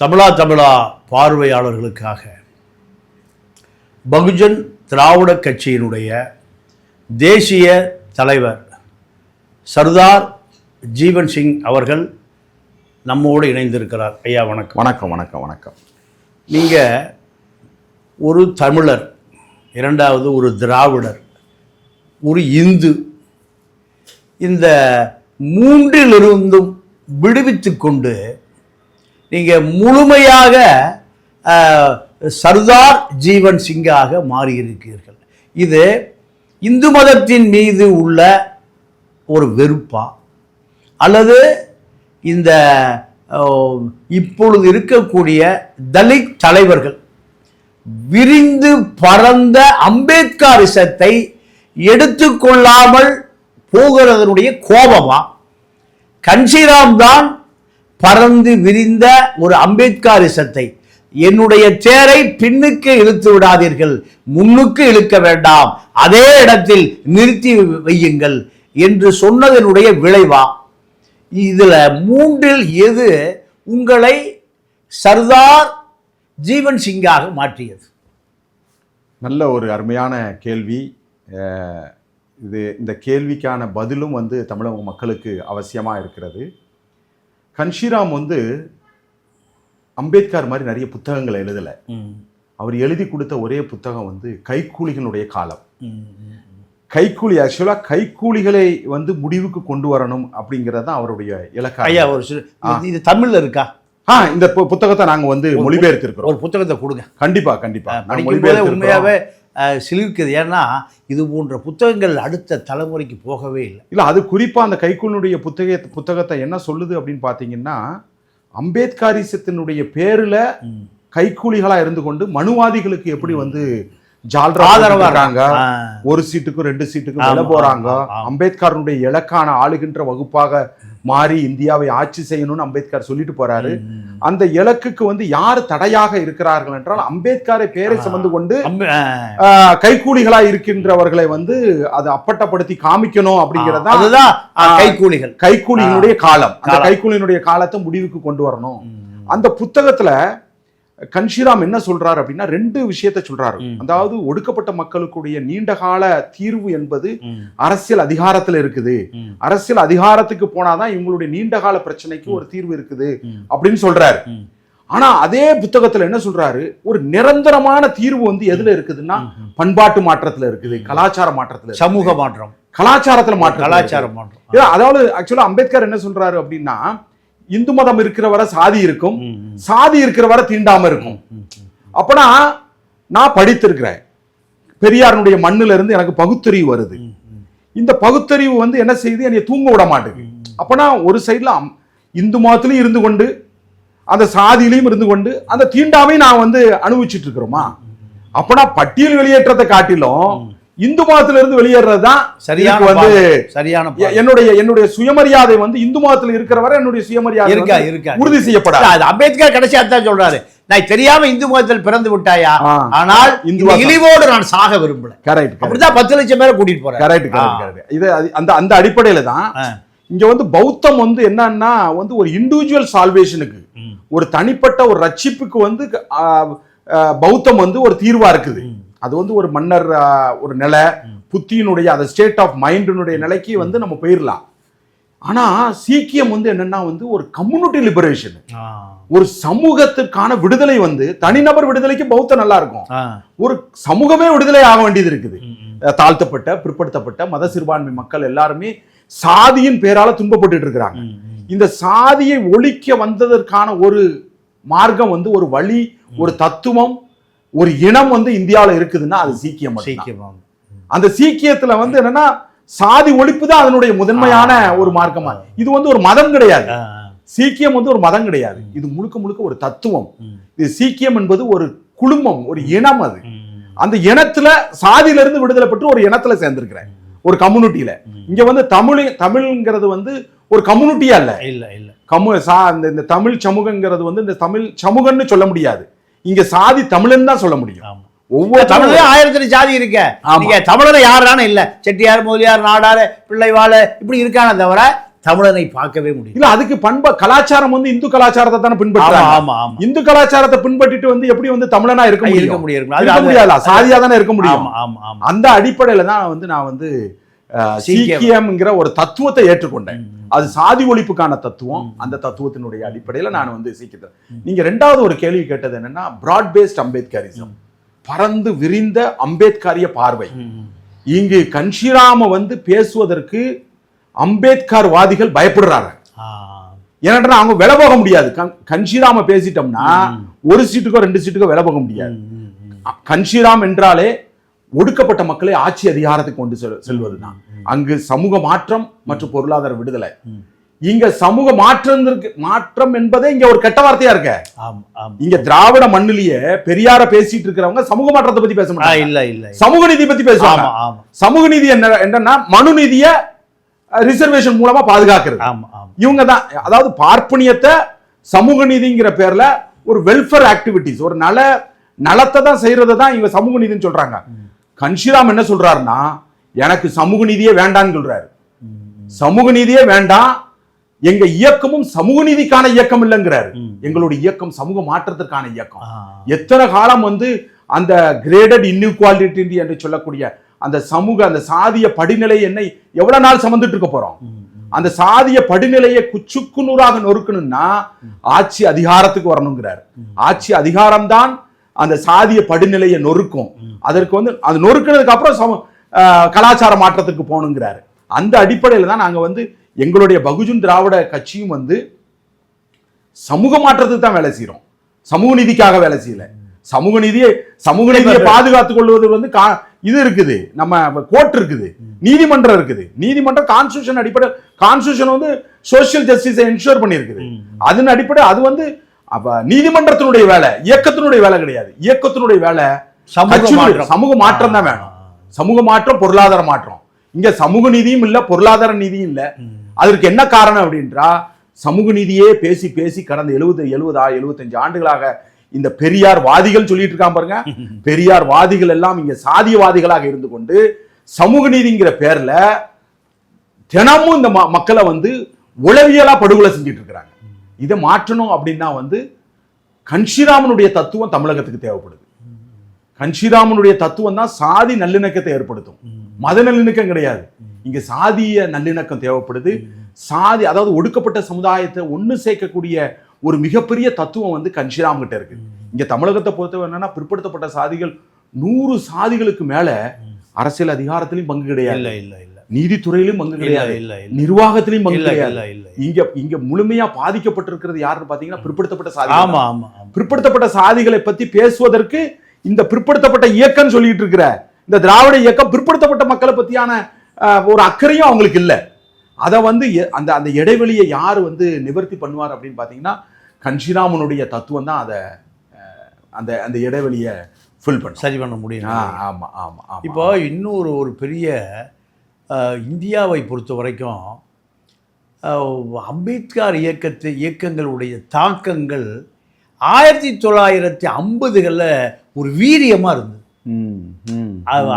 தமிழா தமிழா பார்வையாளர்களுக்காக. பகுஜன் திராவிட கட்சியினுடைய தேசிய தலைவர் சர்தார் ஜீவன் சிங் அவர்கள் நம்மோடு இணைந்திருக்கிறார். ஐயா வணக்கம். வணக்கம் வணக்கம் வணக்கம். நீங்கள் ஒரு தமிழர் இரண்டாவது ஒரு திராவிடர் ஒரு இந்து இந்த மூன்றிலிருந்தும் விடுவித்து கொண்டு நீங்கள் முழுமையாக சர்தார் ஜீவன் சிங்காக மாறியிருக்கிறீர்கள். இது இந்து மதத்தின் மீது உள்ள ஒரு வெறுப்பா? அல்லது இந்த இப்பொழுது இருக்கக்கூடிய தலித் தலைவர்கள் விரிந்து பறந்த அம்பேத்கரிசத்தை எடுத்துக்கொள்ளாமல் போகிறதனுடைய கோபமா? கன்சிராம் தான் பறந்து விரிந்த ஒரு அம்பேத்கரிசத்தை என்னுடைய தேரை பின்னுக்கு இழுத்து விடாதீர்கள். முன்னுக்கு இழுக்க வேண்டாம். அதே இடத்தில் நிறுத்தி வையுங்கள் என்று சொன்னதனுடைய விளைவா? இதுல மூன்றில் எது உங்களை சர்தார் ஜீவன் சிங்காக மாற்றியது? நல்ல ஒரு அருமையான கேள்வி. இது இந்த கேள்விக்கான பதிலும் வந்து தமிழக மக்களுக்கு அவசியமாக இருக்கிறது. கன்ஷிராம் வந்து அம்பேத்கர் மாதிரி நிறைய புத்தகங்களை எழுதலை. அவர் எழுதி கொடுத்த ஒரே புத்தகம் வந்து கைக்கூலிகளுடைய காலம். கைக்கூலி ஆக்சுவலாக கைக்கூலிகளை வந்து முடிவுக்கு கொண்டு வரணும் அப்படிங்கிறது தான் அவருடைய இலக்கா ஐயா ஒரு இது- தமிழ்ல இருக்கா? ஆ இந்த புத்தகத்தை நாங்க வந்து மொழிபெயர்த்திருக்கிறோம். ஒரு புத்தகத்தை கொடுங்க. கண்டிப்பா கண்டிப்பா. நாங்க சிலிர்க்குது. ஏன்னா இது போன்ற புத்தகங்கள் அடுத்த தலைமுறைக்கு போகவே இல்லை. இல்ல அது குறிப்பா அந்த கைக்கூலினுடைய புத்தக புத்தகத்தை என்ன சொல்லுது அப்படின்னு பாத்தீங்கன்னா அம்பேத்கரிசத்தினுடைய பேருல கைக்கூலிகளா இருந்து கொண்டு மனுவாதிகளுக்கு எப்படி வந்து ஜால்ரா ஆதரவா இருக்காங்க. ஆ. ஒரு சீட்டுக்கும் ரெண்டு சீட்டுக்கும் வில போறாங்க. அம்பேத்கருடைய இலக்கான ஆளுகின்ற வகுப்பாக மாறி இந்தியாவை ஆட்சி செய்யணும்னு அம்பேத்கர் சொல்லிட்டு போறாரு. அந்த இலக்குக்கு வந்து யார் தடையாக இருக்கிறார்கள் என்றால் அம்பேத்கரை பேரை சுமந்து கொண்டு கைக்கூலிகளா இருக்கின்றவர்களை வந்து அது அப்பட்டப்படுத்தி காமிக்கணும் அப்படிங்கிறது தான் அதுதான். கைக்கூலிகள் கைக்கூலியினுடைய காலம். அந்த காலம். கைக்கூலியினுடைய காலத்தை முடிவுக்கு கொண்டு வரணும். அந்த புத்தகத்துல கன்ஷிராம் என்ன சொல்றாரு அப்படின்னா ரெண்டு விஷயத்த சொல்றாரு. அதாவது ஒடுக்கப்பட்ட மக்களுக்குடைய நீண்ட கால தீர்வு என்பது அரசியல் அதிகாரத்துல இருக்குது. அரசியல் அதிகாரத்துக்கு போனாதான் இவங்களுடைய நீண்ட கால பிரச்சனைக்கு ஒரு தீர்வு இருக்குது அப்படின்னு சொல்றாரு. ஆனா அதே புத்தகத்துல என்ன சொல்றாரு? ஒரு நிரந்தரமான தீர்வு வந்து எதுல இருக்குதுன்னா. பண்பாட்டு மாற்றத்துல இருக்குது கலாச்சார மாற்றத்துல. சமூக மாற்றம். கலாச்சாரத்துல மாற்றம் கலாச்சார மாற்றம். அதாவது ஆக்சுவலா அம்பேத்கர் என்ன சொல்றாரு அப்படின்னா இந்து மதம் இருக்கிற வரை சாதி இருக்கும். சாதி இருக்கிற வரை தீண்டாம இருக்கும். அப்பனா நான் படித்திருக்கிறேன். பெரியாருடைய மண்ணுல இருந்து எனக்கு பகுத்தறிவு வருது. இந்த பகுத்தறிவு வந்து என்ன செய்யுது? என்னை தூங்க விட மாட்டேங்குது அப்பனா ஒரு சைடுல இந்து மதத்திலையும் இருந்து கொண்டு அந்த சாதியிலையும் இருந்து கொண்டு அந்த தீண்டாமை நான் வந்து அனுபவிச்சுட்டு இருக்கிறோமா? அப்பனா பட்டியல் வெளியேற்றத்தை காட்டிலும் இந்து மதத்துல இருந்து வெளியேறது தான் சரியான வந்து. சரியான. என்னுடைய என்னுடைய சுயமரியாதை வந்து இந்து மதத்துல இருக்கிற வரை என்னுடைய சுயமரியாதை இருக்கா இருக்கா உறுதி செய்யப்படாது அம்பேத்கர் கடைசியா தான் சொல்றாரு நான் தெரியாம இந்து மதத்தில் பிறந்து விட்டாயா. ஆனால் இந்த இழிவோடு நான் சாக விரும்பல கரெக்ட் அப்படிதான் பத்து லட்சம் பேரை கூட்டிட்டு போறேன் கரெக்ட் கரெக்ட் இது அந்த அந்த அடிப்படையில தான். இங்க வந்து பௌத்தம் வந்து என்னன்னா வந்து ஒரு இண்டிவிஜுவல் சால்வேஷனுக்கு. ஒரு தனிப்பட்ட ஒரு ரட்சிப்புக்கு வந்து பௌத்தம் வந்து ஒரு தீர்வா இருக்குது. அது வந்து ஒரு மன்னர் ஒரு நிலை புத்தியினுடைய அந்த ஸ்டேட் ஆஃப் மைண்டினுடைய நிலைக்கு வந்து நம்ம போயிடலாம் ஆனா சீக்கியம் வந்து என்னன்னா வந்து ஒரு கம்யூனிட்டி லிபரேஷன். ஒரு சமூகத்துக்கான விடுதலை வந்து தனிநபர் விடுதலைக்கு பௌத்தம் நல்லா இருக்கும். ஒரு சமூகமே விடுதலை ஆக வேண்டியது இருக்குது. தாழ்த்தப்பட்ட பிற்படுத்தப்பட்ட மத சிறுபான்மை மக்கள் எல்லாருமே சாதியின் பேரால துன்பப்பட்டுட்டு இருக்கிறாங்க. இந்த சாதியை ஒழிக்க வந்ததற்கான ஒரு மார்க்கம் வந்து ஒரு வழி ஒரு தத்துவம் ஒரு இனம் வந்து இந்தியாவில் இருக்குதுன்னா அது சீக்கியம். சீக்கியமாம் அந்த சீக்கியத்துல வந்து என்னன்னா சாதி ஒழிப்பு தான் அதனுடைய முதன்மையான. ஒரு மார்க்கமா. இது வந்து ஒரு மதம் கிடையாது. சீக்கியம் வந்து ஒரு மதம் கிடையாது. இது முழுக்க முழுக்க ஒரு தத்துவம். இது சீக்கியம் என்பது ஒரு குழுமம் ஒரு இனம் அது. அந்த இனத்துல சாதியில இருந்து விடுதலை பெற்று ஒரு இனத்துல சேர்ந்திருக்கிறேன். ஒரு கம்யூனிட்டியில. இங்க வந்து தமிழ் தமிழ்ங்கிறது வந்து ஒரு கம்யூனிட்டியா இல்ல இல்ல. இல்ல இந்த இந்த தமிழ் சமூகங்கிறது வந்து இந்த தமிழ் சமூகம்னு சொல்ல முடியாது. இங்க சாதி தமிழன் தான் சொல்ல முடியும். ஒவ்வொரு தமிழ்ல ஆயிரத்தி ஜாதி இருக்க. நீங்க தமிழர் யாரான இல்ல. செட்டியார் முதலியார் நாடார் பிள்ளைவாழ இப்படி இருக்கானே தவிர தமிழனை பார்க்கவே முடியும் இல்ல அதுக்கு பண்ப கலாச்சாரம் வந்து இந்து கலாச்சாரத்தை தானே பின்பற்றாங்க ஆமா ஆமா இந்து கலாச்சாரத்தை பின்பற்றிட்டு வந்து எப்படி வந்து தமிழனா இருக்க முடியும்? இருக்க முடியாதா? சாதியா தானே இருக்க முடியும். ஆமா ஆமா. அந்த அடிப்படையில தான் வந்து நான் வந்து. சீக்கியம்ங்கிற ஒரு தத்துவத்தை ஏற்றுக்கொண்டேன். அது சாதி ஒழிப்புக்கான தத்துவம். அந்த தத்துவத்தினுடைய அடிப்படையில நான் வந்து சீக்கியத்தை நீங்க ரெண்டாவது ஒரு கேள்வி கேட்டது என்னன்னா பிராட் பேஸ்ட் அம்பேத்கரிசம் பறந்து விரிந்த அம்பேத்கரிய பார்வை. இங்கு கன்ஷிராம வந்து பேசுவதற்கு அம்பேத்கர் வாதிகள் பயப்படுறாங்க. ஏன்னா அவங்க விலை போக முடியாது. கன்- கன்ஷிராம பேசிட்டோம்னா ஒரு சீட்டுக்கோ ரெண்டு சீட்டுக்கோ விலை போக முடியாது. கன்ஷிராம் என்றாலே ஒடுக்கப்பட்ட மக்களை ஆட்சி அதிகாரத்துக்கு கொண்டு செல் செல்வதுதான். அங்கு சமூக மாற்றம் மற்றும் பொருளாதார விடுதலை. இங்க சமூக மாற்றம் மாற்றம் என்பதே இங்க ஒரு கெட்ட வார்த்தையா இருக்க? இங்க திராவிட மண்ணிலேயே பெரியார பேசிட்டு இருக்கிறவங்க சமூக மாற்றத்தை பத்தி பேச மாட்டாங்க. இல்ல இல்ல. சமூக நீதி பத்தி பேசுவாங்க. சமூக நீதி என்ன என்னன்னா மனு நீதிய ரிசர்வேஷன் மூலமா பாதுகாக்கிறது. இவங்க தான் அதாவது பார்ப்பனியத்தை சமூக நீதிங்கிற பேர்ல ஒரு வெல்ஃபேர் ஆக்டிவிட்டிஸ் ஒரு நல நலத்தை தான் செய்யறதை தான் இவங்க சமூக நீதின்னு சொல்றாங்க. கன்ஷிராம் என்ன சொல்றாருன்னா எனக்கு சமூக நீதியே வேண்டாம்னு சொல்றாரு. சமூக நீதியே வேண்டாம். எங்க இயக்கமும் சமூக நீதிக்கான இயக்கம் இல்லைங்கிறாரு. எங்களுடைய இயக்கம் சமூக மாற்றத்திற்கான இயக்கம். எத்தனை காலம் வந்து அந்த கிரேடட் இன்இக்வாலிட்டி என்று சொல்லக்கூடிய அந்த சமூக அந்த சாதிய படிநிலை என்னை எவ்வளவு நாள் சுமந்துட்டு இருக்க போறோம். அந்த சாதிய படிநிலையை குச்சுக்கு நூறாக நொறுக்கணும்னா ஆட்சி அதிகாரத்துக்கு வரணுங்கிறார். ஆட்சி அதிகாரம்தான் அந்த சாதிய படிநிலையை நொறுக்கும். அதற்கு வந்து அது நொறுக்கினதுக்கு அப்புறம் சம ஆஹ் கலாச்சார மாற்றத்துக்கு போகணுங்கிறாரு. அந்த அடிப்படையில் தான் நாங்க வந்து எங்களுடைய பகுஜன் திராவிட கட்சியும் வந்து சமூக மாற்றத்துக்கு தான் வேலை செய்றோம். சமூக நீதிக்காக வேலை செய்யல. சமூக நீதியை சமூக நீதியை பாதுகாத்துக் கொள்வது வந்து இது இருக்குது. நம்ம கோர்ட் இருக்குது. நீதிமன்றம் இருக்குது. நீதிமன்றம் கான்ஸ்டியூஷன் அடிப்படை கான்ஸ்டியூஷன் வந்து சோஷியல் ஜஸ்டிஸை என்ஷூர் பண்ணியிருக்குது. அதன் அடிப்படை அது வந்து நீதிமன்றத்தினுடைய வேலை இயக்கத்தினுடைய வேலை கிடையாது. இயக்கத்தினுடைய வேலை. சமூக மாற்றம். தான் வேணும். சமூக மாற்றம் பொருளாதார மாற்றம். இங்க சமூக நீதியும் இல்ல பொருளாதார நீதியும் இல்ல. அதற்கு என்ன காரணம் அப்படின்றா சமூக நீதியே பேசி பேசி கடந்த எழுபது எழுபதா எழுபத்தஞ்சு ஆண்டுகளாக இந்த பெரியார் வாதிகள் சொல்லிட்டு இருக்கான் பாருங்க. பெரியார் வாதிகள் எல்லாம் இங்க சாதியவாதிகளாக இருந்து கொண்டு சமூக நீதிங்கிற பேர்ல தினமும் இந்த மக்களை வந்து உளவியலா படுகொலை செஞ்சுட்டு இருக்கிறாங்க. இதை மாற்றணும் அப்படின்னா வந்து கன்ஷிராமனுடைய தத்துவம் தமிழகத்துக்கு தேவைப்படுது. கன்ஷிராமனுடைய தத்துவம் தான் சாதி நல்லிணக்கத்தை ஏற்படுத்தும். மத நல்லிணக்கம் கிடையாது. இங்க சாதிய நல்லிணக்கம் தேவைப்படுது. சாதி அதாவது ஒடுக்கப்பட்ட சமுதாயத்தை ஒண்ணு சேர்க்கக்கூடிய ஒரு மிகப்பெரிய தத்துவம் வந்து கன்ஷிராம் கிட்ட இருக்கு இங்க தமிழகத்தை பொறுத்தவரை என்னன்னா பிற்படுத்தப்பட்ட சாதிகள் நூறு சாதிகளுக்கு மேல அரசியல் அதிகாரத்திலையும் பங்கு இல்ல கிடையாது. இல்ல இல்ல நீதித்துறையிலும் பங்கு இல்ல கிடையாது. இல்ல இல்ல. நிர்வாகத்திலையும் பங்கு இல்ல கிடையாது. இல்ல இல்ல இங்க இங்க முழுமையா பாதிக்கப்பட்டிருக்கிறது யாருன்னு பாத்தீங்கன்னா பிற்படுத்தப்பட்ட சாதி ஆமா ஆமா ஆமா. பிற்படுத்தப்பட்ட சாதிகளை பத்தி பேசுவதற்கு இந்த பிற்படுத்தப்பட்ட இயக்கம் சொல்லிட்டு இருக்கிற இந்த திராவிட இயக்கம் பிற்படுத்தப்பட்ட மக்களை பத்தியான அஹ், ஒரு அக்கறையும் அவங்களுக்கு இல்லை. அதை வந்து அந்த அந்த இடைவெளியை யார் வந்து நிவர்த்தி பண்ணுவார் அப்படின்னு பார்த்தீங்கன்னா கன்ஷிராமனுடைய தத்துவம் தான் அதை அந்த அந்த இடைவெளியை ஃபில் பண்ணும். சரி பண்ண முடியும். ஆ, ஆமா ஆமா ஆமா இப்போ இன்னொரு ஒரு பெரிய இந்தியாவை பொறுத்த வரைக்கும் அம்பேத்கர் இயக்கத்து இயக்கங்களுடைய தாக்கங்கள் ஆயிரத்தி தொள்ளாயிரத்தி ஐம்பதுகளில் ஒரு வீரியமாக இருந்தது.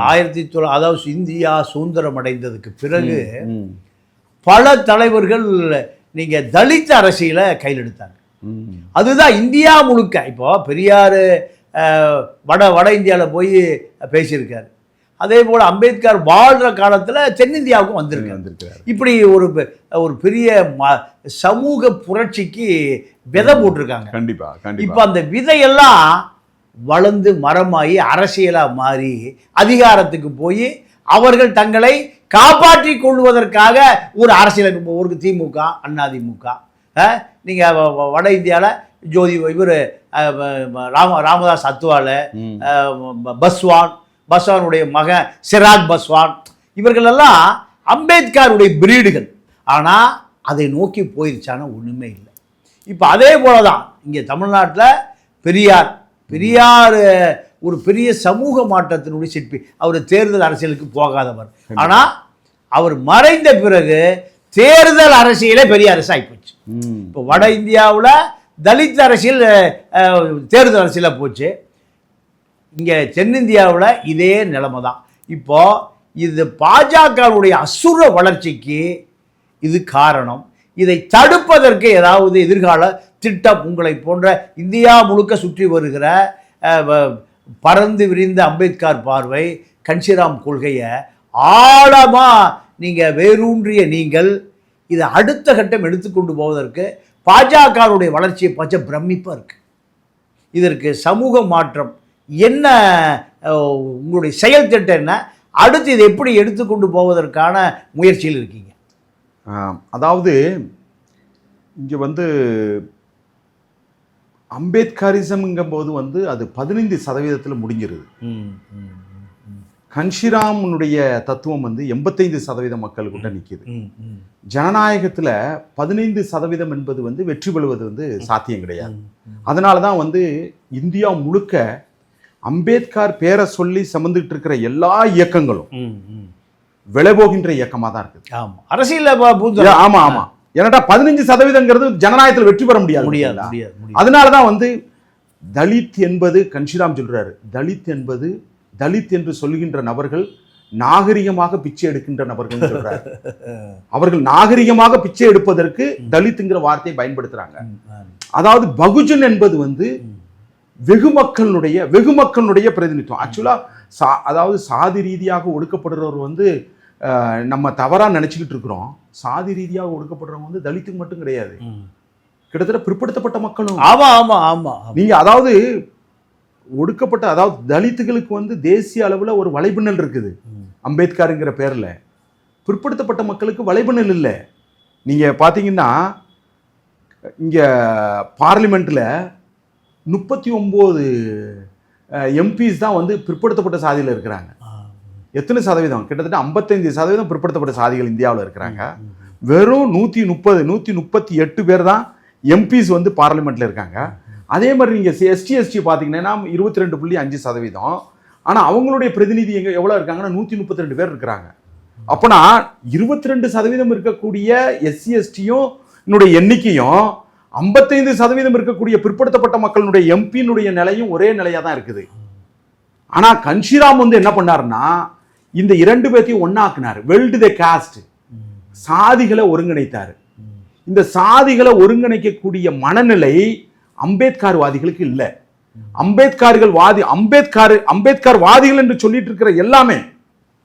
ஆயிரத்தி தொள்ளா அதாவது இந்தியா சுதந்திரம் அடைந்ததுக்கு பிறகு பல தலைவர்கள் நீங்கள் தலித் அரசியலை கையில் எடுத்தாங்க ம், அதுதான் இந்தியா முழுக்க. இப்போ பெரியார் வட வட இந்தியாவில் போய் பேசியிருக்காரு. அதே போல் அம்பேத்கர் வாழ்கிற காலத்தில் தென்னிந்தியாவுக்கும் வந்திருக்காரு. வந்திருக்கிறார். இப்படி ஒரு ஒரு பெரிய சமூக புரட்சிக்கு விதை போட்டிருக்காங்க. கண்டிப்பா. இப்போ அந்த விதையெல்லாம் வளர்ந்து மரமாகி அரசியலாக மாறி அதிகாரத்துக்கு போய் அவர்கள் தங்களை காப்பாற்றிக் கொள்வதற்காக ஒரு அரசியல் ஒரு திமுக அதிமுக நீங்கள் வட இந்தியாவில் ஜோதி இவர் ராம ராமதாஸ் அத்வால பஸ்வான் பஸ்வானுடைய மகன் சிராக் பஸ்வான் இவர்களெல்லாம் அம்பேத்கருடைய பிரீடுகள். ஆனால் அதை நோக்கி போயிருச்சானா ஒன்றுமே இல்லை. இப்போ அதே போல தான் இங்கே தமிழ்நாட்டில் பெரியார் பெரியார் ஒரு பெரிய சமூக மாற்றத்தினுடைய சிற்பி. அவர் தேர்தல் அரசியலுக்கு போகாதவர். ஆனால் அவர் மறைந்த பிறகு தேர்தல் அரசியலே பெரிய அரசு ஆகிப்போச்சு ம், இப்போ வட இந்தியாவில் தலித் அரசியல் தேர்தல் அரசியலாக போச்சு. இங்கே தென்னிந்தியாவில் இதே நிலைமை தான் இப்போ இது பாஜகவுடைய அசுர வளர்ச்சிக்கு இது காரணம். இதை தடுப்பதற்கு ஏதாவது எதிர்கால திட்டம் உங்களை போன்ற இந்தியா முழுக்க சுற்றி வருகிற வ- பறந்து விரிந்த அம்பேத்கர் பார்வை கன்ஷிராம் கொள்கையை ஆழமாக நீங்கள் வேரூன்றிய நீங்கள் இதை அடுத்த கட்டம் எடுத்துக்கொண்டு போவதற்கு பாஜகவுடைய வளர்ச்சியை பார்த்து பிரமிப்பாக இருக்குது இதற்கு சமூக மாற்றம் என்ன உங்களுடைய செயல் திட்டம் என்ன? அடுத்து இதை எப்படி எடுத்துக்கொண்டு போவதற்கான முயற்சியில் இருக்கீங்க? அதாவது இங்கே வந்து அம்பேத்கரிசம்ங்கும் போது வந்து அது பதினைந்து சதவீதத்தில் முடிஞ்சிருது. கன்ஷிராமனுடைய தத்துவம் வந்து எண்பத்தைந்து சதவீத மக்கள் கிட்ட நிற்கிது ஜனநாயகத்தில் பதினைந்து சதவீதம் என்பது வந்து வெற்றி பெறுவது வந்து சாத்தியம் கிடையாது. அதனால தான் வந்து இந்தியா முழுக்க அம்பேத்கர் பேரை சொல்லி சமந்துட்டு இருக்கிற எல்லா இயக்கங்களும் விளைபோகின்ற இயக்கமாக தான் இருக்குது. ஆமாம் அரசியலில் பூந்து ஏ, ஆமா ஆமா. ஏன்னாட்டா பதினஞ்சு சதவீதங்கிறது ஜனநாயகத்தில் வெற்றி பெற முடியாது முடியாது அதனால தான் வந்து தலித் என்பது கன்ஷிராம் சொல்றாரு தலித் என்பது தலித் என்று சொல்கின்ற நபர்கள் நாகரிகமாக பிச்சை எடுக்கின்ற நபர்கள் சொல்றாரு. அவர்கள் நாகரிகமாக பிச்சை எடுப்பதற்கு தலித்துங்கிற வார்த்தையை பயன்படுத்துறாங்க. அதாவது பகுஜன் என்பது வந்து வெகு மக்களுடைய வெகு மக்களுடைய பிரதிநிதித்துவம். ஆக்சுவலா சா அதாவது சாதி ரீதியாக ஒடுக்கப்படுறவர் வந்து நம்ம தவறா நினைச்சுக்கிட்டு இருக்கிறோம். சாதி ரீதியாக ஒடுக்கப்படுறவங்க வந்து தலித்துக்கு மட்டும் கிடையாது. கிட்டத்தட்ட பிற்படுத்தப்பட்ட மக்களும். ஆமா ஆமா ஆமா ஆமா. நீங்க அதாவது ஒடுக்கப்பட்ட அதாவது தலித்துகளுக்கு வந்து தேசிய அளவுல ஒரு வலைபின்னல் இருக்குது. அம்பேத்கருங்கிற பேர்ல. பிற்படுத்தப்பட்ட மக்களுக்கு வலைபின்னல் இல்லை. நீங்க பாத்தீங்கன்னா இங்க பார்லிமெண்ட்ல முப்பத்தி ஒன்பது எம்பிஸ் தான் வந்து பிற்படுத்தப்பட்ட சாதியில இருக்கிறாங்க. எத்தனை சதவீதம்? கிட்டத்தட்ட ஐம்பத்தைந்து சதவீதம் பிற்படுத்தப்பட்ட சாதிகள் இந்தியாவில் இருக்கிறாங்க. வெறும் நூற்றி முப்பது நூற்றி முப்பத்தி எட்டு பேர் தான் எம்பிஸ் வந்து பார்லிமெண்ட்டில் இருக்காங்க. அதே மாதிரி நீங்கள் எஸ்டி எஸ்டி பார்த்தீங்கன்னா இருபத்தி ரெண்டு புள்ளி அஞ்சு சதவீதம். ஆனால் அவங்களுடைய பிரதிநிதி எங்கே எவ்வளோ இருக்காங்கன்னா நூற்றி முப்பத்தி ரெண்டு பேர் இருக்கிறாங்க. அப்போனா இருபத்தி ரெண்டு சதவீதம் இருக்கக்கூடிய எஸ்சி எஸ்டியும் என்னுடைய எண்ணிக்கையும் ஐம்பத்தைந்து சதவீதம் இருக்கக்கூடிய பிற்படுத்தப்பட்ட மக்களுடைய எம்பியினுடைய நிலையும் ஒரே நிலையாக தான் இருக்குது. ஆனால் கன்ஷிராம் வந்து என்ன பண்ணாருன்னா இந்த இரண்டு பேர்த்தையும் ஒன்னாக்குனார் வெல்டு த காஸ்ட். சாதிகளை ஒருங்கிணைத்தார். இந்த சாதிகளை ஒருங்கிணைக்கக்கூடிய மனநிலை அம்பேத்கர் வாதிகளுக்கு இல்லை அம்பேத்கர்கள் வாதி அம்பேத்கர் அம்பேத்கர் வாதிகள் என்று சொல்லிட்டு இருக்கிற எல்லாமே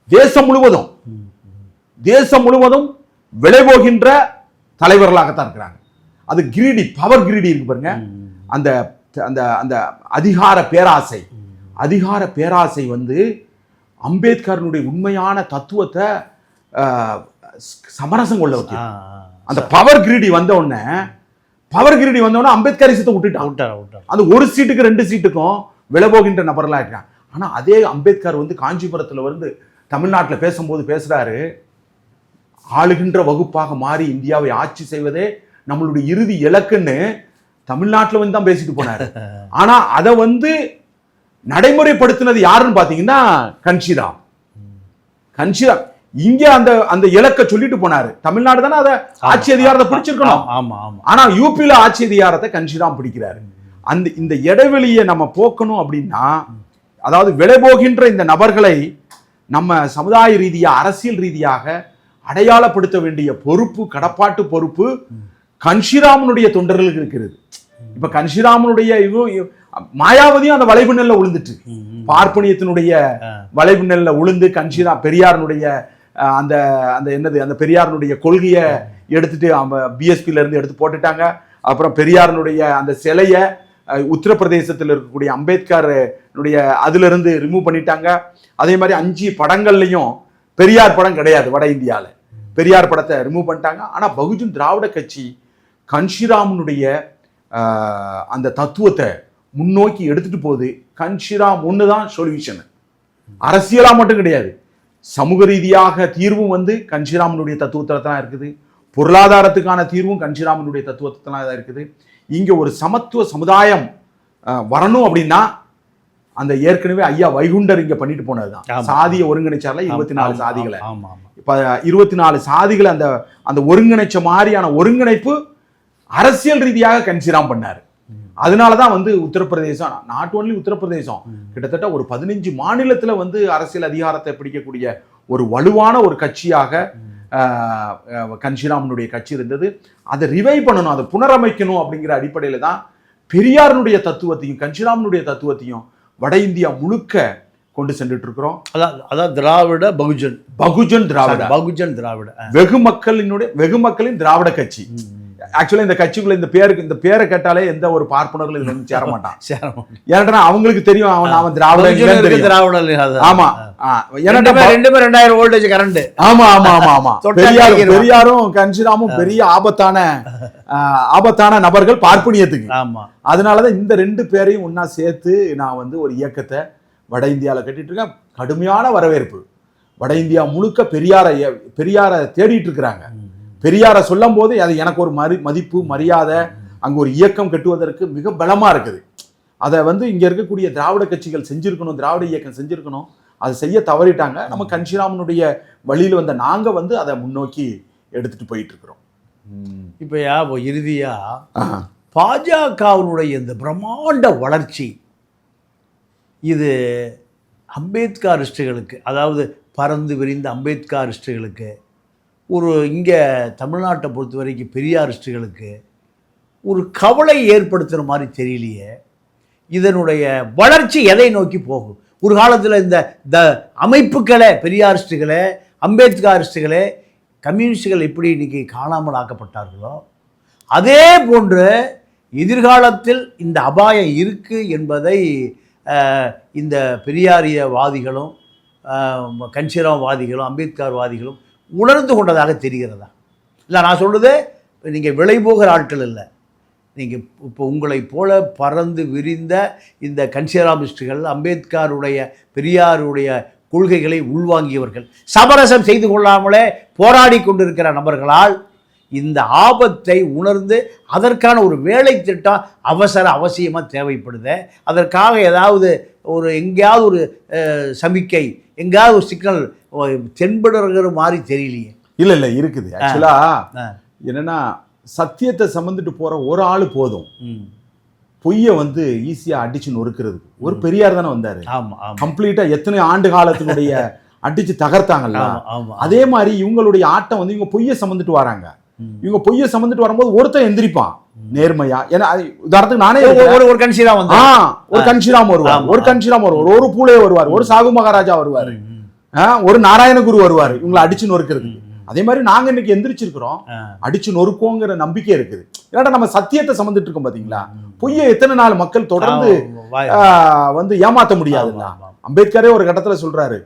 தேசம் முழுவதும். தேசம் முழுவதும் விளைபோகின்ற தலைவர்களாகத்தான் இருக்கிறாங்க அது கிரீடி பவர் கிரீடி இருக்கு பாருங்க. அந்த அந்த அந்த அதிகார பேராசை அதிகார பேராசை வந்து அம்பேத்கரனுடைய உண்மையான தத்துவத்தை சமரசம் கொள்ள வைக்கும் ஆ, அந்த பவர் கிரீடி வந்த உடனே பவர் கிரீடி வந்த உடனே அம்பேத்கரிசத்தை விட்டுட்டான் அந்த ஒரு சீட்டுக்கு ரெண்டு சீட்டுக்கும் விலை போகின்ற நபர்களா இருக்கான் ஆனா அதே அம்பேத்கர் வந்து காஞ்சிபுரத்துல வந்து தமிழ்நாட்டுல பேசும்போது பேசுறாரு. ஆளுகின்ற வகுப்பாக மாறி இந்தியாவை ஆட்சி செய்வதே நம்மளுடைய இறுதி இலக்குன்னு தமிழ்நாட்டுல வந்து தான் பேசிட்டு போனாரு. ஆனா அதை வந்து நடைமுறைப்படுத்தினது யாருன்னு பாத்தீங்கன்னா கன்ஷிராம். கன்ஷிராம். இங்க அந்த அந்த இலக்கை சொல்லிட்டு போனாரு. தமிழ்நாடு தானே அதை ஆட்சி அதிகாரத்தை பிடிச்சிருக்கணும். ஆமா ஆமா ஆனா யூபியில ஆட்சி அதிகாரத்தை கன்ஷிராம் பிடிக்கிறாரு. அந்த இந்த இடைவெளியை நம்ம போக்கணும் அப்படின்னா அதாவது விலை போகின்ற இந்த நபர்களை நம்ம சமுதாய ரீதியா அரசியல் ரீதியாக அடையாளப்படுத்த வேண்டிய பொறுப்பு கடப்பாட்டு பொறுப்பு கன்ஷிராமனுடைய தொண்டர்களுக்கு இருக்கிறது. இப்ப கன்ஷிராமனுடைய மாயாவதியும் அந்த வளைவு நெல்ல ம். பார்ப்பனியத்தினுடைய. வளைவு நெல்ல உளுந்து கன்ஷிரா பெரியாரனுடைய அந்த அந்த என்னது அந்த பெரியாரனுடைய கொள்கையை எடுத்துட்டு அவங்க பிஎஸ்பில இருந்து எடுத்து போட்டுட்டாங்க. அப்புறம் பெரியாரனுடைய அந்த சிலையை உத்தரப்பிரதேசத்தில் இருக்கக்கூடிய அம்பேத்கருடைய அதுல இருந்து ரிமூவ் பண்ணிட்டாங்க. அதே மாதிரி அஞ்சு படங்கள்லையும் பெரியார் படம் கிடையாது வட இந்தியால. பெரியார் படத்தை ரிமூவ் பண்ணிட்டாங்க. ஆனா பகுஜன் திராவிட கட்சி கன்ஷிராமனுடைய அந்த தத்துவத்தை முன்னோக்கி எடுத்துட்டு போகுது. கன்ஷிராம் ஒன்று தான் சொல்யூஷன். அரசியலா மட்டும் கிடையாது. சமூக ரீதியாக தீர்வும் வந்து கன்ஷிராமனுடைய தத்துவத்தில் தான் இருக்குது. பொருளாதாரத்துக்கான தீர்வும் கன்ஷிராமனுடைய தத்துவத்தில் தான் இருக்குது. இங்க ஒரு சமத்துவ சமுதாயம் வரணும் அப்படின்னா அந்த ஏற்கனவே ஐயா வைகுண்டர் இங்க பண்ணிட்டு போனதுதான். ஆமா. சாதியை ஒருங்கிணைச்சார்ல இருபத்தி நாலு சாதிகளை. இப்ப இருபத்தி நாலு சாதிகளை அந்த அந்த ஒருங்கிணைச்ச மாதிரியான ஒருங்கிணைப்பு அரசியல் ரீதியாக கன்சிராம் பண்ணாரு. அதனால தான் வந்து உத்தரப்பிரதேசம் நாட் ஓன்லி உத்தரப்பிரதேசம் கிட்டத்தட்ட ஒரு பதினஞ்சு மாநிலத்துல வந்து அரசியல் அதிகாரத்தை பிடிக்கக்கூடிய ஒரு வலுவான ஒரு கட்சியாக கன்ஷிராமனுடைய கட்சி இருந்தது. அதை ரிவைவ் பண்ணணும் அதை புனரமைக்கணும் அப்படிங்கிற அடிப்படையில தான் பெரியாரனுடைய தத்துவத்தையும் கன்ஷிராமனுடைய தத்துவத்தையும் வட இந்தியா முழுக்க கொண்டு சென்றுட்டு இருக்கிறோம் அதான் அதான் திராவிட பகுஜன். பகுஜன் திராவிட. பகுஜன் திராவிட. வெகு மக்களினுடைய வெகு மக்களின் திராவிட கட்சி. ஆக்சுவலா இந்த கட்சிக்குள்ள இந்த பேருக்கு இந்த பேரை கேட்டாலே எந்த ஒரு பார்ப்பனர்களும் இதுல வந்து சேர மாட்டான் சேரணும். ஏன்னா அவங்களுக்கு தெரியும் அவன் அவன் திராவிட திராவிட. ஆமா. ரெண்டாயிரம் வோல்டேஜ் கரண்ட் ஆமா ஆமா ஆமா ஆமா. பெரியாரும். பெரியாரும் கன்சிராமும் பெரிய ஆபத்தான ஆபத்தான நபர்கள் பார்ப்பனியத்துக்கு. ஆமா. அதனாலதான் இந்த ரெண்டு பேரையும் ஒண்ணா சேர்த்து நான் வந்து ஒரு இயக்கத்தை வட இந்தியால கட்டிட்டு இருக்கேன். கடுமையான வரவேற்பு. வட இந்தியா முழுக்க பெரியார பெரியார தேடிட்டு இருக்கிறாங்க. பெரியார சொல்லும் போது அது எனக்கு ஒரு மரி மதிப்பு மரியாதை அங்க ஒரு இயக்கம் கட்டுவதற்கு மிக பலமா இருக்குது அதை வந்து இங்க இருக்கக்கூடிய திராவிட கட்சிகள் செஞ்சிருக்கணும் திராவிட இயக்கம் செஞ்சிருக்கணும் அதை செய்ய தவறிட்டாங்க நம்ம கன்ஷிராமனுடைய வழியில வந்த நாங்க வந்து அதை முன்னோக்கி எடுத்துட்டு போயிட்டு இருக்கிறோம் ம். இப்போ யா இப்போ இறுதியா ஆஹா. பாஜகவினுடைய இந்த பிரம்மாண்ட வளர்ச்சி இது அம்பேத்கரிஸ்டுகளுக்கு அதாவது பறந்து விரிந்த அம்பேத்கரிஸ்டுகளுக்கு ஒரு இங்கே தமிழ்நாட்டை பொறுத்த வரைக்கும் பெரியாரிஸ்டுகளுக்கு ஒரு கவலை ஏற்படுத்துகிற மாதிரி தெரியலையே. இதனுடைய வளர்ச்சி எதை நோக்கி போகும்? ஒரு காலத்தில் இந்த த அமைப்புகளை பெரியாரிஸ்டுகளே அம்பேத்கரிஸ்டுகளே கம்யூனிஸ்டுகள் எப்படி இன்றைக்கி காணாமல் ஆக்கப்பட்டார்களோ அதே போன்று எதிர்காலத்தில் இந்த அபாயம் இருக்குது என்பதை இந்த பெரியாரியவாதிகளும் அஹ், கன்சிராவாதிகளும் அம்பேத்கர்வாதிகளும் உணர்ந்து கொண்டதாக தெரிகிறதா? இல்லை நான் சொல்கிறது நீங்கள் விலை போகிற ஆட்கள் இல்லை நீங்கள் இப்போ உங்களைப் போல பறந்து விரிந்த இந்த கன்சியராமிஸ்டுகள் அம்பேத்கருடைய பெரியாருடைய கொள்கைகளை உள்வாங்கியவர்கள் சமரசம் செய்து கொள்ளாமலே போராடி கொண்டிருக்கிற நபர்களால் இந்த ஆபத்தை உணர்ந்து அதற்கான ஒரு வேலை திட்டம் அவசர அவசியமாக தேவைப்படுது. அதற்காக ஏதாவது ஒரு எங்கேயாவது ஒரு சமிக்கை எங்கேயாவது ஒரு சிக்கல் அஹ், தென்படுகிற மாதிரி தெரியலையே. இல்ல இல்ல இருக்குது. ஆக்சுவலா ஆ. என்னன்னா சத்தியத்தை சுமந்துட்டு போற ஒரு ஆளு போதும். பொய்யை வந்து ஈஸியா அடிச்சு நொறுக்கிறது ஒரு பெரியார் தானே வந்தாரு. ஆமாம் ஆமாம் கம்ப்ளீட்டா எத்தனை ஆண்டு காலத்தினுடைய அடிச்சு தகர்த்தாங்கல்ல. அதே மாதிரி இவங்களுடைய ஆட்டம் வந்து இவங்க பொய்யை சுமந்துட்டு வராங்க. இவங்க பொய்யை சுமந்துட்டு வரும்போது ஒருத்தன் எந்திரிப்பான். நேர்மையா. ஏன்னா உதாரணத்துக்கு நானே ஒரு-. ஒரு ஆ, ஒரு கன்ஷிராம் வருவார். ஒரு கன்ஷிராம் வருவார். ஒரு பூலே வருவார். ஒரு சாகு மகாராஜா வருவார். ஒரு நாராயணகுரு வருவார். இவங்களை அடிச்சு நொறுக்கிறது அதே மாதிரி நாங்க இன்னைக்கு எந்திரிச்சிருக்கிறோம். அடிச்சு நொறுக்கோங்கிற நம்பிக்கை இருக்குது. ஏன்னா நம்ம சத்தியத்தை சுமந்துட்டு இருக்கோம் பாத்தீங்களா? பொய்யை எத்தனை நாள் மக்கள் தொடர்ந்து வந்து ஏமாத்த முடியாதுல்ல. அம்பேத்கரே ஒரு கட்டத்துல சொல்றாரு.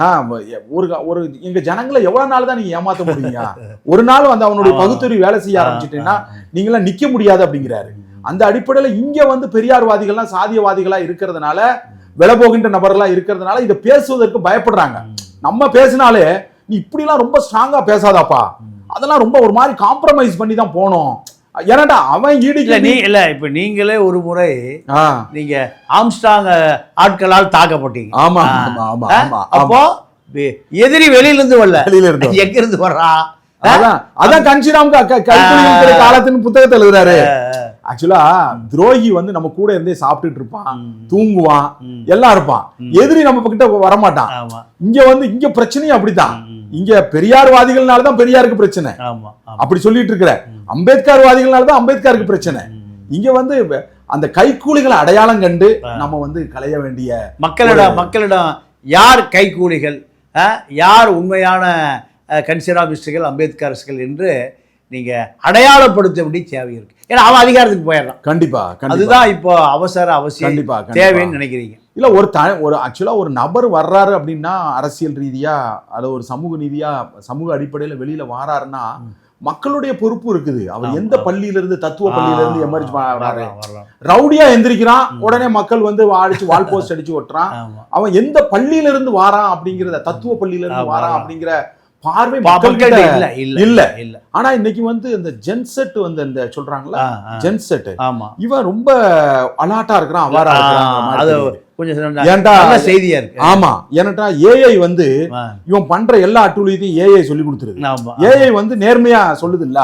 நான் ஒரு ஒரு எங்க ஜனங்களை எவ்வளவு நாள் தான் நீங்க ஏமாத்த முடியுங்க ஒரு நாள் வந்து அவனுடைய ஆமா. பகுத்தறிவு வேலை செய்ய ஆரம்பிச்சிட்டீங்கன்னா நீங்களாம் நிக்க முடியாது அப்படிங்கிறாரு. அந்த அடிப்படையில இங்க வந்து பெரியார்வாதிகள்லாம் சாதியவாதிகளா இருக்கிறதுனால விலை போகின்ற நபர்களா இருக்கிறதுனால இதை பேசுவதற்கு பயப்படுறாங்க. நம்ம பேசினாலே நீ இப்படிலாம் ரொம்ப ஸ்ட்ராங்கா பேசாதாப்பா. அதெல்லாம் ரொம்ப ஒரு மாதிரி காம்ப்ரமைஸ் பண்ணி தான் போனோம் ஏன்னாடா அவன் இல்ல ஈடுக்கு நீ இல்ல இப்ப நீங்களே ஒரு முறை நீங்க ஆம்ஸ்டாங் ஆட்களால் தாக்கப்பட்டீங்க. ஆமா. ஆமா ஆமா? ஆமா அப்போ எதிரி வெளியில இருந்து வரல. வெளியில இருந்து. எங்க இருந்து வர்றான் அதான் அதான் கன்ஷிராம் கைக்குலியும் காலத்துன்னு புத்தகத்தை எழுதுறாரு. ஆக்சுவலா துரோகி வந்து நம்ம கூட இருந்தே சாப்பிட்டுட்டு இருப்பான் தூங்குவான். எல்லாம் இருப்பான். எதிரி நம்ம கிட்ட வரமாட்டான். இங்க வந்து இங்க பிரச்சனையும் அப்படித்தான். இங்க பெரியார்வாதிகள்னால தான் பெரியாருக்கு பிரச்சனை. அப்படி சொல்லிட்டு இருக்கிற அம்பேத்கர்வாதிகள்னால தான் அம்பேத்கருக்கு பிரச்சனை. இங்க வந்து அந்த கைக்கூலிகளை அடையாளம் கண்டு நம்ம வந்து களைய வேண்டிய மக்களிடம் மக்களிடம் யார் கைக்கூலிகள்? யார் உண்மையான கன்சிராமிஸ்டுகள் அம்பேத்கர்ஸ்கள் என்று நீங்க அடையாளப்படுத்த வேண்டிய தேவை இருக்கு ஏன்னா அவன் அதிகாரத்துக்கு போயிடுறான் கண்டிப்பா கண்டிப்பா அதுதான் இப்போ அவசர அவசியம் கண்டிப்பா, கண்டிப்பா. தேவைன்னு நினைக்கிறீங்க இல்ல ஒரு த ஒரு ஆக்சுவலா ஒரு நபர் வர்றாரு அப்படின்னா அரசியல் ரீதியா அல்லது ஒரு சமூக நீதியா சமூக அடிப்படையில வெளியில வாராருன்னா மக்களுடைய பொறுப்பு இருக்குது அவர் எந்த ஆமா. பள்ளியில இருந்து தத்துவ பள்ளியில இருந்து எமர்ஜ் வராரு. ரவுடியா எந்திரிக்கிறான் உடனே மக்கள் வந்து அடிச்சு வால் போஸ்ட் அடிச்சு ஒட்டுறான் ஆமா. அவன் எந்த பள்ளியில இருந்து வாரான் அப்படிங்கறத தத்துவ பள்ளியில இருந்து ஆமா, வாரான். அப்படிங்கிற பார்வை மக்கள்கிட்ட கிட்ட இல்ல இல்ல இல்ல. இல்ல ஆனா இன்னைக்கு வந்து இந்த ஜென்செட் வந்து இந்த சொல்றாங்களா. ஜென்செட் ஆமா இவன் ரொம்ப அலாட்டா இருக்கிறான் அவாரா அது கொஞ்சம் ஏன்டா செய்தியா இருக்கு ஆமா ஏன்னாட்டா ஏஐ வந்து இவன் பண்ற எல்லா அட்டூழியத்தையும் ஏஐ சொல்லி கொடுத்துருது. ஏஐ வந்து நேர்மையா சொல்லுது இல்ல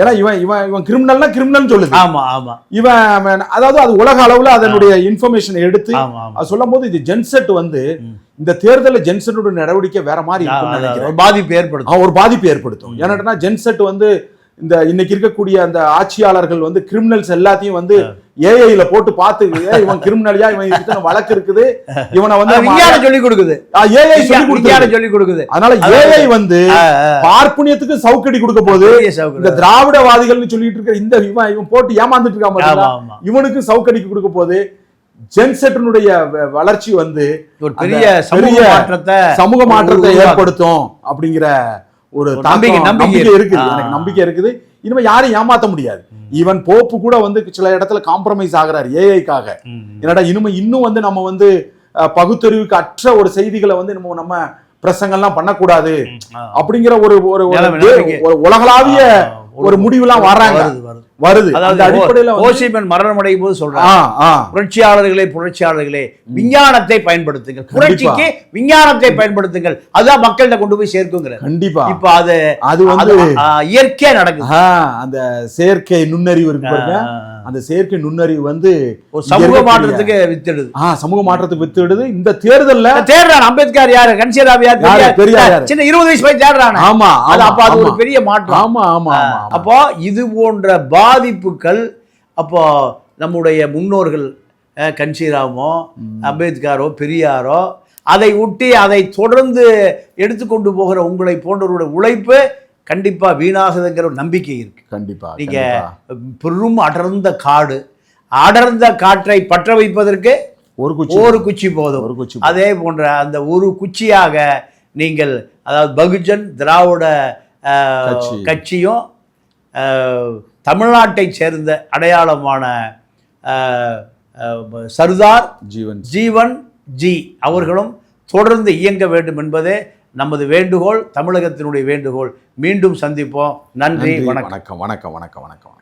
ஏன்னா இவன் இவன் இவன் கிரிமினல்னா கிரிமினல் சொல்லுது. ஆமா ஆமா. இவன் அதாவது அது உலக அளவுல அதனுடைய இன்ஃபர்மேஷன் எடுத்து அது சொல்லும் போது இது ஜென்செட் வந்து. இந்த தேர்தலில் ஜென்செட்டோட நடவடிக்கை வேற மாதிரி பாதிப்பு ஏற்படுத்தும். ஒரு பாதிப்பு ஏற்படுத்தும். ஏன்னாட்டா ஜென்செட் வந்து இந்த இன்னைக்கு இருக்கக்கூடிய அந்த ஆட்சியாளர்கள் வந்து கிரிமினல்ஸ் எல்லாத்தையும் வந்து ஏஐல போட்டு பார்த்து இவன் கிரிமினலியா இவன் இத்தனை வழக்கு இருக்குது. இவனை வந்து விஞ்ஞானம் சொல்லி கொடுக்குது. ஏஐ சொல்லி விஞ்ஞானம் கொடுத்தாரு சொல்லி கொடுக்குது. அதனால ஏஐ வந்து. பார்ப்பனியத்துக்கு சவுக்கடி கொடுக்க சவுக்கு. இந்த திராவிடவாதிகள்னு சொல்லிட்டு இருக்கிற இந்த இவன் இவன் போட்டு ஏமாந்துட்டு இருக்கான் இவனுக்கு சவுக்கடிக்கு கொடுக்க போகுது. ஜென்செட்டினுடைய வளர்ச்சி வந்து ஒரு பெரிய பெரிய மாற்றத்தை சமூக மாற்றத்தை. ஏற்படுத்தும் அப்படிங்கிற ஒரு நம்பிக்கை- நம்பிக்கை நம்பிக்கை இருக்கு. இருக்குது. எனக்கு நம்பிக்கை இருக்குது இனிமே யாரையும் ஏமாத்த முடியாது ஈவன் போப்பு கூட வந்து சில இடத்துல காம்ப்ரமைஸ் ஆகுறாரு ஏஐக்காக. என்னடா இனிமே இன்னும் வந்து நம்ம வந்து பகுத்தறிவுக்கு அற்ற ஒரு செய்திகளை வந்து நம்ம நம்ம பிரசங்கம்லாம் பண்ணக்கூடாது. அப்படிங்கிற ஒரு ஒரு உலகளாவிய ஒரு முடிவுலாம் வர்றாங்க வருது அதாவது அடிப்படையில ஓசிமன் மரணம் அடையும் போது சொல்றாங்க புரட்சியாளர்களே புரட்சியாளர்களே விஞ்ஞானத்தை பயன்படுத்துங்கள். புரட்சிக்கு விஞ்ஞானத்தை பயன்படுத்துங்கள். அதான் மக்கள்கிட்ட கொண்டு போய் சேர்க்குங்கிற கண்டிப்பா. இப்ப அது அது வந்து இயற்கையா நடக்குது. அந்த செயற்கை நுண்ணறிவு இருக்கு அந்த செயற்கை நுண்ணறிவு வந்து ஒரு சமூக மாற்றத்துக்கு வித்துடுது ஆ சமூக மாற்றத்துக்கு வித்துடுது இந்த தேர்தல்ல தேடுறான் அம்பேத்கர் யாரு கன்சியராவ் யார் யாரு? பெரியார் பெரியார் யாரு? சின்ன இருபது வயசு போய் தேடுறான் ஆமா அது அப்ப அது ஒரு. பெரிய மாற்றம் ஆமா ஆமா. அப்போ இது போன்ற பாதிப்புகள் அப்போ நம்முடைய முன்னோர்கள் அஹ், கன்ஷிராமோ அம்பேத்கரோ பெரியாரோ அதை ஒட்டி அதை தொடர்ந்து எடுத்துக்கொண்டு போகிற உங்களை போன்றவருடைய உழைப்பு கண்டிப்பா வீணாகுதுங்கிற ஒரு நம்பிக்கை இருக்கு. கண்டிப்பா நீங்க கண்டிப்பா. பெரும் அடர்ந்த காடு அடர்ந்த காற்றை பற்ற வைப்பதற்கு ஒரு குச்சி ஒரு குச்சி போதும். ஒரு குச்சி அதே போன்ற அந்த ஒரு குச்சியாக நீங்கள் அதாவது பகுஜன் திராவிட. கட்சியும் தமிழ்நாட்டை சேர்ந்த அடையாளமான சர்தார் ஜீவன். ஜீவன் ஜி அவர்களும் தொடர்ந்து இயங்க வேண்டும் என்பதே நமது வேண்டுகோள் தமிழகத்தினுடைய வேண்டுகோள். மீண்டும் சந்திப்போம். நன்றி வணக்கம். வணக்கம் வணக்கம் வணக்கம் வணக்கம்.